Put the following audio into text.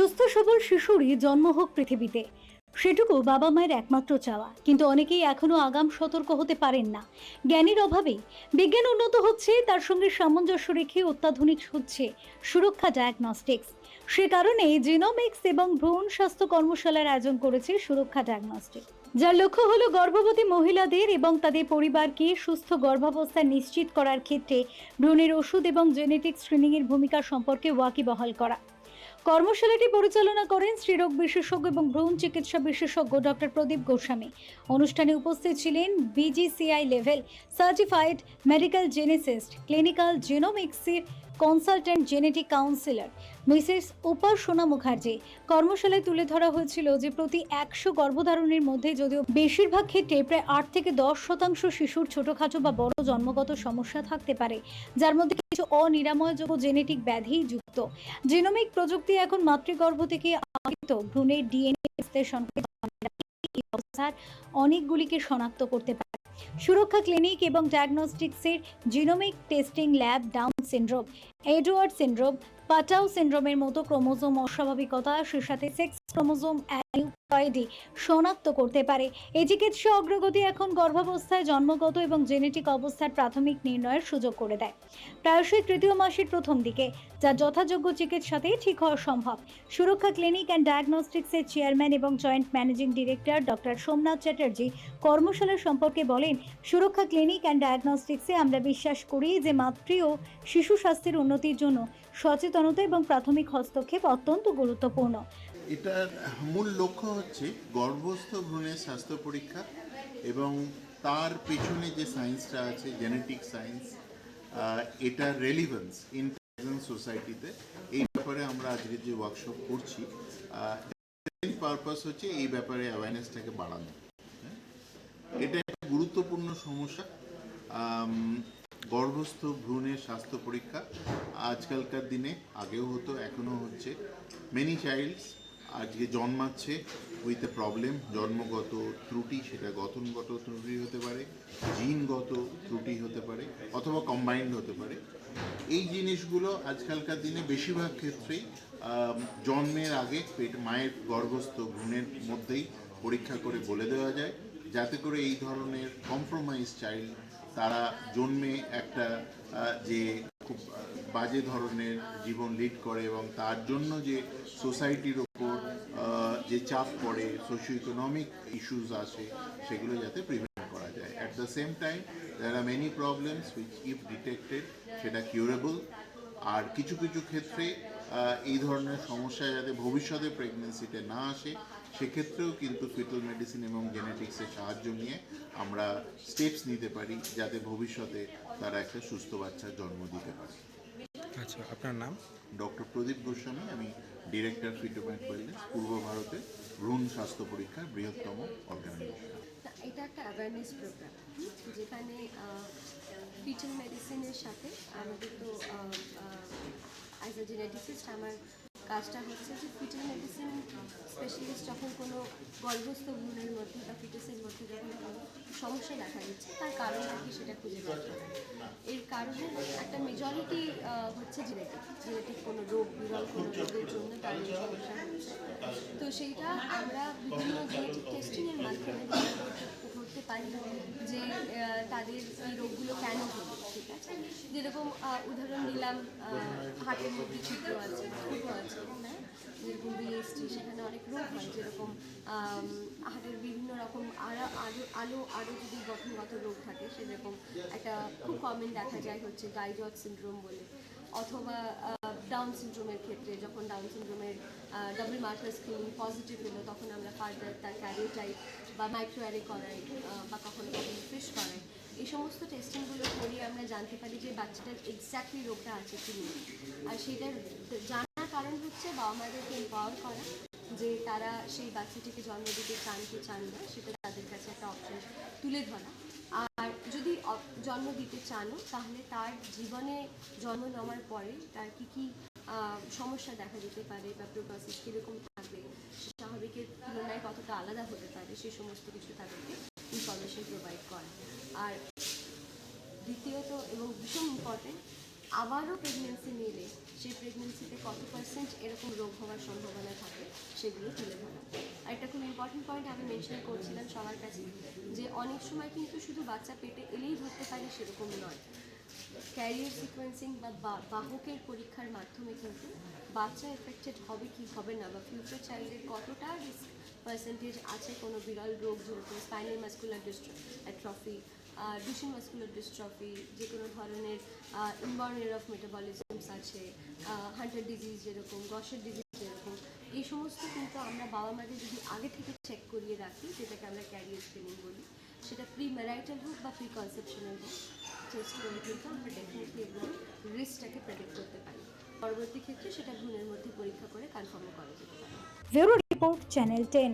সুস্থ সবল শিশুরই জন্ম হোক পৃথিবীতে। সেটুকু বাবা মায়ের একমাত্র চাওয়া। কিন্তু অনেকেই এখনও আগাম সতর্ক হতে পারেন না। জ্ঞানের অভাবে বিজ্ঞান উন্নত হচ্ছে, তার সঙ্গে সামঞ্জস্য রেখে অত্যাধুনিক হচ্ছে সুরক্ষা ডায়াগনস্টিক্স। সে কারণে জিনোমিক্স এবং ভ্রূণ স্বাস্থ্য কর্মশালার আয়োজন করেছে সুরক্ষা ডায়াগনস্টিক। যার লক্ষ্য হলো গর্ভবতী মহিলাদের এবং তাদের পরিবারকে সুস্থ গর্ভাবস্থা নিশ্চিত করার ক্ষেত্রে ভ্রূণের ওষুধ এবং জেনেটিক স্ক্রিনিংয়ের ভূমিকা সম্পর্কে ওয়াকিবহাল করা। কর্মশালাটি পরিচালনা করেন স্ত্রীরোগ বিশেষজ্ঞ এবং ভ্রূণ চিকিৎসা বিশেষজ্ঞ ডক্টর প্রদীপ গোস্বামী। অনুষ্ঠানে উপস্থিত ছিলেন BGCI level certified medical geneticist clinical জেনোমিক্সের consultant genetic counsellor Mrs Upasana Mukherjee. কর্মশালায় তুলে ধরা হয়েছিল যে প্রতি একশো গর্ভধারণের মধ্যে যদিও বেশিরভাগ ক্ষেত্রে প্রায় আট থেকে দশ শতাংশ শিশুর ছোটখাটো বা বড় জন্মগত সমস্যা থাকতে পারে, যার মধ্যে কিছু অনিরাময়যোগ্য জেনেটিক ব্যাধি যুক্ত। জিনোমিক প্রযুক্তি এখন মাতৃগর্ভ থেকে আহিত ভ্রূণের ডিএনএ অবস্থার অনেকগুলিকে শনাক্ত করতে পারে। সুরক্ষা ক্লিনিক এবং ডায়াগনস্টিক্সের genomic testing lab Down syndrome Edward syndrome Patau সিন্ড্রোমের মতো ক্রোমোজোম অস্বাভাবিকতা সে সাথে সেক্স ক্রোমোজোম অ্যানিউকয়েডি শনাক্ত করতে পারে। এই চিকিৎসা অগ্রগতি এখন গর্ভাবস্থায় জন্মগত এবং জেনেটিক অবস্থার প্রাথমিক নির্ণয়ের সুযোগ করে দেয়। প্রায়শই তৃতীয় মাসের প্রথম দিকে, যা যথাযোগ্য চিকিৎসাতেই ঠিক হওয়া সম্ভব। সুরক্ষা ক্লিনিক অ্যান্ড ডায়াগনস্টিক্সের চেয়ারম্যান এবং joint managing director doctor Somnath Chatterjee কর্মশালা সম্পর্কে বলেন, সুরক্ষা ক্লিনিক অ্যান্ড ডায়াগনস্টিক্সে আমরা বিশ্বাস করি যে মাতৃ ও শিশু স্বাস্থ্যের উন্নতির জন্য সচেতনতা এবং প্রাথমিক হস্তক্ষেপ অত্যন্ত গুরুত্বপূর্ণ। এটার মূল লক্ষ্য হচ্ছে গর্ভস্থ ভ্রূণের স্বাস্থ্য পরীক্ষা এবং তার পেছনে যে সায়েন্সটা আছে জেনেটিক সায়েন্স এটার রেলিভেন্স ইন সোসাইটিতে এই ব্যাপারে আমরা আজকে যে ওয়ার্কশপ করছি পারপাস হচ্ছে এই ব্যাপারে অ্যাওয়ারনেসটাকে বাড়ানো। হ্যাঁ? এটা একটা গুরুত্বপূর্ণ সমস্যা। গর্ভস্থ ভ্রূণের স্বাস্থ্য পরীক্ষা আজকালকার দিনে আগেও হতো, এখনও হচ্ছে। মেনি চাইল্ডস আজকে জন্মাচ্ছে উইথ এ প্রবলেম জন্মগত ত্রুটি, সেটা গঠনগত ত্রুটি হতে পারে, জিনগত ত্রুটি হতে পারে, অথবা কম্বাইন্ড হতে পারে। এই জিনিসগুলো আজকালকার দিনে বেশিরভাগ ক্ষেত্রেই জন্মের আগে পেট, মায়ের গর্ভস্থ ভ্রূণের মধ্যেই পরীক্ষা করে বলে দেওয়া যায়। যাতে করে এই ধরনের কম্প্রোমাইজ চাইল্ড তারা জন্মে একটা যে খুব বাজে ধরনের জীবন লিড করে এবং তার জন্য যে সোসাইটির ওপর যে চাপ পড়ে সোশিও ইকোনমিক ইস্যুস আসে, সেগুলো যাতে প্রিভেন্ট করা যায়। At the same time there are many problems which if detected সেটা কিউরেবল আর কিছু কিছু ক্ষেত্রে এই ধরনের সমস্যা যাতে ভবিষ্যতে প্রেগনেন্সিতে না আসে সেক্ষেত্রেও কিন্তু ফিটাল মেডিসিন এবং জেনেটিক্সের সাহায্য নিয়ে আমরা স্টেপস নিতে পারি যাতে ভবিষ্যতে তারা একটা সুস্থ বাচ্চার জন্ম দিতে পারে। আচ্ছা আপনার নাম? ডক্টর প্রদীপ গোস্বামী আমি ডিরেক্টর ফিটোম্যাট ওয়েলনেস পূর্ব ভারতে ভ্রূণ স্বাস্থ্য পরীক্ষার বৃহত্তম অর্গানাইজেশন এটা একটা অ্যাওয়ারনেস প্রোগ্রাম যেখানে ফিটাল মেডিসিনের সাথে আমাদের তো অ্যাজ এ জেনেটিসিস্ট আমার কাজটা হচ্ছে যে ফিটাল মেডিসিন স্পেশালিস্ট যখন কোনো গর্ভস্থ ভ্রূণের মধ্যে বা ফিটাসের মধ্যে যখন কোনো সমস্যা দেখা দিচ্ছে, তার কারণ আর কি সেটা খুঁজে বের এর কারণে একটা মেজরিটি হচ্ছে জেনেটিক জেনেটিক কোনো রোগ, বিরল কোনো রোগের জন্য তার সমস্যা তো সেইটা আমরা বিভিন্ন জেনেটিক টেস্টিংয়ের মাধ্যমে ধরতে পারি। তাদের এই রোগগুলো কেন হলো? ঠিক আছে? যেরকম উদাহরণ দিলাম আহ, হার্টের মধ্যে ছিদ্র আছে ফুটো আছে হ্যাঁ? যেরকম বিএসটি সেখানে অনেক রোগ হয় যেরকম আম, হার্টের বিভিন্ন রকম আরও আরও আলো আরও যদি গঠনগত রোগ থাকে সেরকম একটা খুব কমন দেখা যায় হচ্ছে গাইজট সিনড্রোম বলে। অথবা ডাউন সিনড্রোমের ক্ষেত্রে যখন ডাউন সিনড্রোমের ডাবল মার্কার স্ক্রিনিং পজিটিভ হলো তখন আমরা ফার্দার তার ক্যারিওটাইপ বা মাইক্রো অ্যারে করাই বা কখনো কখনো ফিশ করাই, এই সমস্ত টেস্টিংগুলো করিয়ে আমরা জানতে পারি যে বাচ্চাটার এক্স্যাক্টলি রোগটা আছে কি নেই। আর সেটার জানার কারণ হচ্ছে বাবা মাদেরকে এম্পাওয়ার করা যে তারা সেই বাচ্চাটিকে জন্ম দিতে চান কি চান না, সেটা তাদের কাছে একটা অপশন তুলে ধরা। আর যদি জন্ম দিতে চানও, তাহলে তার জীবনে জন্ম নেওয়ার পরে তার কি কি সমস্যা দেখা যেতে পারে বা প্রসেস কীরকম কতটা আলাদা হতে পারে সেই সমস্ত কিছু তাদেরকে ইনফরমেশন প্রোভাইড করা। আর দ্বিতীয়ত এবং ভীষণ ইম্পর্টেন্ট আবারও প্রেগনেন্সি নিলে সেই প্রেগনেন্সিতে কত পার্সেন্ট এরকম রোগ হওয়ার সম্ভাবনা থাকে সেগুলো তুলে ধরা। আর একটা খুব ইম্পর্টেন্ট পয়েন্ট আমি মেনশন করছিলাম সবার কাছে, যে অনেক সময় কিন্তু শুধু বাচ্চা পেটে এলেই ধরতে পারে সেরকম নয়। ক্যারিয়ার সিকোয়েন্সিং বা বাহকের পরীক্ষার মাধ্যমে কিন্তু বাচ্চা এফেক্টেড হবে কি হবে না? বা ফিউচার চাইল্ডের কতটা রিস্ক পার্সেন্টেজ আছে কোনো বিরল রোগ যেরকম spinal muscular atrophy Duchenne muscular dystrophy যে কোনো ধরনের ইনবর্ন এর অফ মেটাবলিজমস আছে হান্টার ডিজিজ যেরকম গসের ডিজিজ যেরকম, এই সমস্ত কিন্তু আমরা বাবা মাদের যদি আগে থেকে চেক করিয়ে রাখি, যেটাকে আমরা ক্যারিয়ার স্ক্রিনিং বলি, সেটা প্রি ম্যারাইটাল হোক বা প্রি কনসেপশনাল হোক টেস্ট করে কিন্তু আমরা ডেফিনেটলি এগুলো রিস্কটাকে প্রেডিক্ট করতে পারি। পরবর্তী ক্ষেত্রে সেটা ঘুমের মধ্যে পরীক্ষা করে কনফার্ম করা যেতে পারে। Report channel ten